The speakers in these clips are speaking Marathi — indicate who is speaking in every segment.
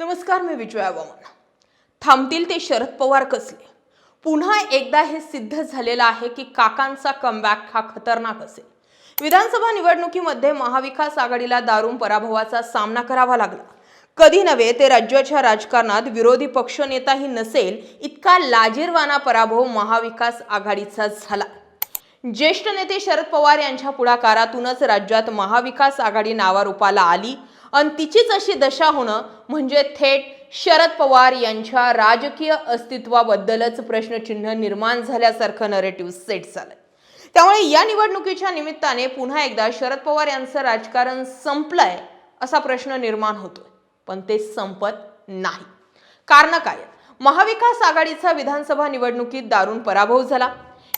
Speaker 1: नमस्कार मी विजया वामन. थांबतील ते शरद पवार कसले? पुन्हा एकदा हे सिद्ध झालेलं आहे की काकांचा कमबॅक हा खतरनाक असेल. विधानसभा निवडणुकीमध्ये महाविकास आघाडीला दारुण पराभवाचा सामना करावा लागला. कधी नव्हे ते राज्याच्या राजकारणात विरोधी पक्षनेताही नसेल इतका लाजीरवाना पराभव महाविकास आघाडीचा झाला. ज्येष्ठ नेते शरद पवार यांच्या पुढाकारातूनच राज्यात महाविकास आघाडी नावारूपाला आली. आणि तिचीच अशी दशा होणं म्हणजे थेट शरद पवार यांच्या राजकीय अस्तित्वाबद्दलच प्रश्नचिन्ह निर्माण झाल्यासारखं नरेटिव्ह सेट झालंय. त्यामुळे या निवडणुकीच्या निमित्ताने पुन्हा एकदा शरद पवार यांचं राजकारण संपलंय असा प्रश्न निर्माण होतोय. पण ते संपत नाही. कारण काय? महाविकास आघाडीचा विधानसभा निवडणुकीत दारुण पराभव झाला.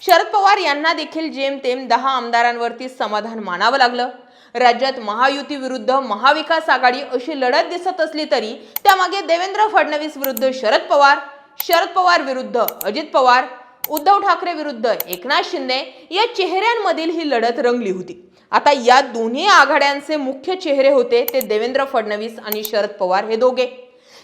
Speaker 1: शरद पवार यांना देखील जेमतेम दहा आमदारांवरती समाधान मानावं लागलं. राज्यात महायुती विरुद्ध महाविकास आघाडी अशी लढत दिसत असली तरी त्यामागे देवेंद्र फडणवीस विरुद्ध शरद पवार शरद पवार विरुद्ध अजित पवार उद्धव ठाकरे विरुद्ध एकनाथ शिंदे या चेहऱ्यांमधील ही लढत रंगली होती. आता या दोन्ही आघाड्यांचे मुख्य चेहरे होते ते देवेंद्र फडणवीस आणि शरद पवार हे दोघे.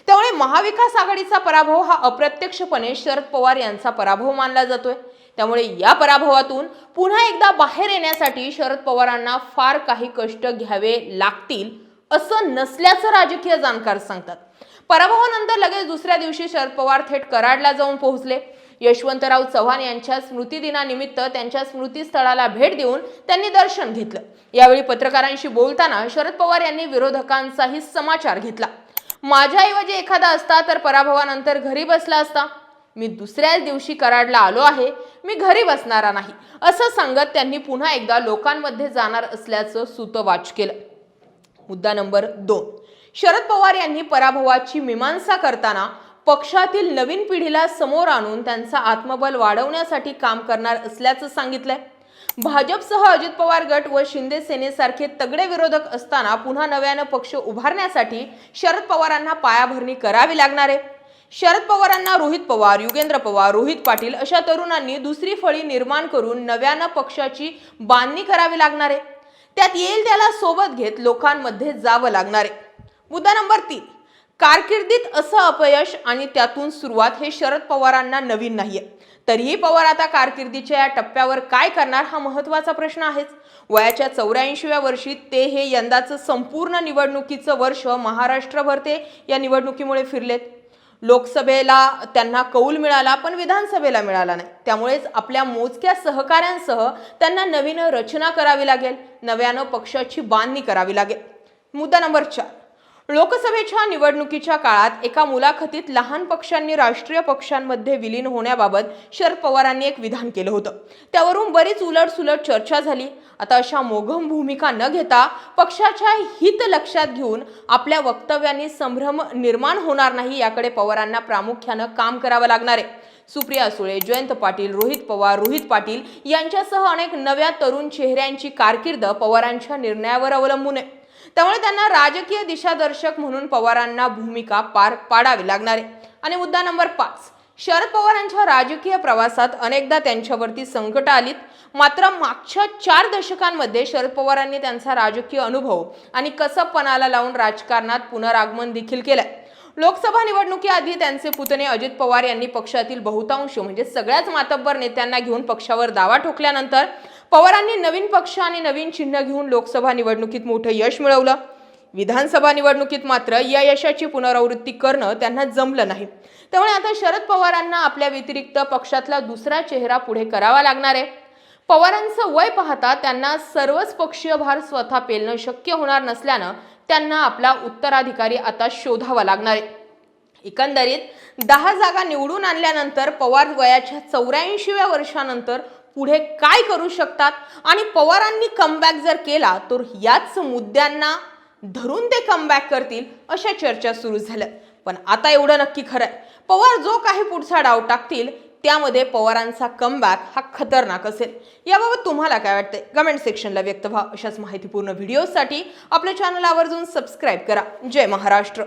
Speaker 1: त्यामुळे महाविकास आघाडीचा पराभव हा अप्रत्यक्षपणे शरद पवार यांचा पराभव मानला जातोय. त्यामुळे या पराभवातून पुन्हा एकदा बाहेर येण्यासाठी शरद पवारांना फार काही कष्ट घ्यावे लागतील असं नसल्याचं राजकीय जाणकार सांगतात. पराभवानंतर लगेच दुसऱ्या दिवशी शरद पवार थेट कराडला जाऊन पोहोचले. यशवंतराव चव्हाण यांच्या स्मृतिदिनानिमित्त त्यांच्या स्मृतीस्थळाला भेट देऊन त्यांनी दर्शन घेतलं. यावेळी पत्रकारांशी बोलताना शरद पवार यांनी विरोधकांचाही समाचार घेतला. माझ्याऐवजी एखादा असता तर पराभवानंतर घरी बसला असता. मी दुसऱ्याच दिवशी कराडला आलो आहे. मी घरी बसणारा नाही. असं सांगत त्यांनी पुन्हा एकदा लोकांमध्ये जाणार असल्याचं सुतवाच केलं. मुद्दा नंबर दोन. शरद पवार यांनी पराभवाची मीमांसा करताना पक्षातील नवीन पिढीला समोर आणून त्यांचा आत्मबल वाढवण्यासाठी काम करणार असल्याचं सांगितलंय. भाजपसह अजित पवार गट व शिंदे सेनेसारखे तगडे विरोधक असताना पुन्हा नव्यानं पक्ष उभारण्यासाठी शरद पवारांना पायाभरणी करावी लागणार आहे. शरद पवारांना रोहित पवार युगेंद्र पवार रोहित पाटील अशा तरुणांनी दुसरी फळी निर्माण करून नव्यानं पक्षाची बांधणी करावी लागणार आहे. त्यात येईल त्याला सोबत घेत लोकांमध्ये जावं लागणार आहे. मुद्दा नंबर तीन. कारकिर्दीत असं अपयश आणि त्यातून सुरुवात हे शरद पवारांना नवीन नाहीये. तरीही पवार आता कारकिर्दीच्या या टप्प्यावर काय करणार हा महत्त्वाचा प्रश्न आहेच. वयाच्या चौऱ्याऐंशीव्या वर्षी ते हे यंदाचं संपूर्ण निवडणुकीचं वर्ष महाराष्ट्रभर ते या निवडणुकीमुळे फिरलेत. लोकसभेला त्यांना कौल मिळाला पण विधानसभेला मिळाला नाही. त्यामुळेच आपल्या मोजक्या सहकाऱ्यांसह त्यांना नवीन रचना करावी लागेल. नव्यानं पक्षाची बांधणी करावी लागेल. मुद्दा नंबर चार. लोकसभेच्या निवडणुकीच्या काळात एका मुलाखतीत लहान पक्षांनी राष्ट्रीय पक्षांमध्ये विलीन होण्याबाबत शरद पवारांनी एक विधान केलं होतं. त्यावरून बरीच उलटसुलट चर्चा झाली. आता अशा मोघम भूमिका न घेता पक्षाच्या हित लक्षात घेऊन आपल्या वक्तव्यांनी संभ्रम निर्माण होणार नाही याकडे पवारांना प्रामुख्यानं काम करावं लागणार आहे. सुप्रिया सुळे जयंत पाटील रोहित पवार रोहित पाटील यांच्यासह अनेक नव्या तरुण चेहऱ्यांची कारकीर्द पवारांच्या निर्णयावर अवलंबून आहे. त्यामुळे त्यांना राजकीय दिशादर्शक म्हणून पवारांना भूमिका पार पाडावी लागणार आहे. आणि मुद्दा नंबर पाच शरद पवारांच्या राजकीय प्रवासात अनेकदा त्यांच्यावरती संकट आलीत. मात्र मागच्या चार दशकांमध्ये शरद पवारांनी त्यांचा राजकीय अनुभव आणि कसं पणाला लावून राजकारणात पुनरागमन देखील केलंय. लोकसभा निवडणुकीआधी त्यांचे पुतणे अजित पवार यांनी पक्षातील बहुतांश म्हणजे सगळ्याच मातब्बर नेत्यांना घेऊन पक्षावर दावा ठोकल्यानंतर पवारांनी नवीन पक्ष आणि नवीन चिन्ह घेऊन लोकसभा निवडणुकीत मोठं यश मिळवलं. विधानसभा निवडणुकीत मात्र या यशाची पुनरावृत्ती करणं त्यांना जमलं नाही. त्यामुळे आता शरद पवारांना आपल्या व्यतिरिक्त पक्षातला दुसरा चेहरा पुढे करावा लागणार आहे. पवारांचं वय पाहता त्यांना सर्वच पक्षीय भार स्वतः पेलणं शक्य होणार नसल्यानं त्यांना आपला उत्तराधिकारी आता शोधावा लागणार आहे. एकंदरीत दहा जागा निवडून आणल्यानंतर पवार वयाच्या चौऱ्याऐंशीव्या वर्षानंतर पुढे काय करू शकतात? आणि पवारांनी कमबॅक जर केला तर याच मुद्द्यांना धरून ते कमबॅक करतील अशा चर्चा सुरू झाल्या. पण आता एवढं नक्की खरं आहे पवार जो काही पुढचा डाव टाकतील त्यामध्ये पवारांचा कमबॅक हा खतरनाक असेल. याबाबत तुम्हाला काय वाटतंय? कमेंट सेक्शनला व्यक्त व्हा. अशाच माहितीपूर्ण व्हिडिओसाठी आपल्या चॅनल आवर्जून सबस्क्राईब करा. जय महाराष्ट्र.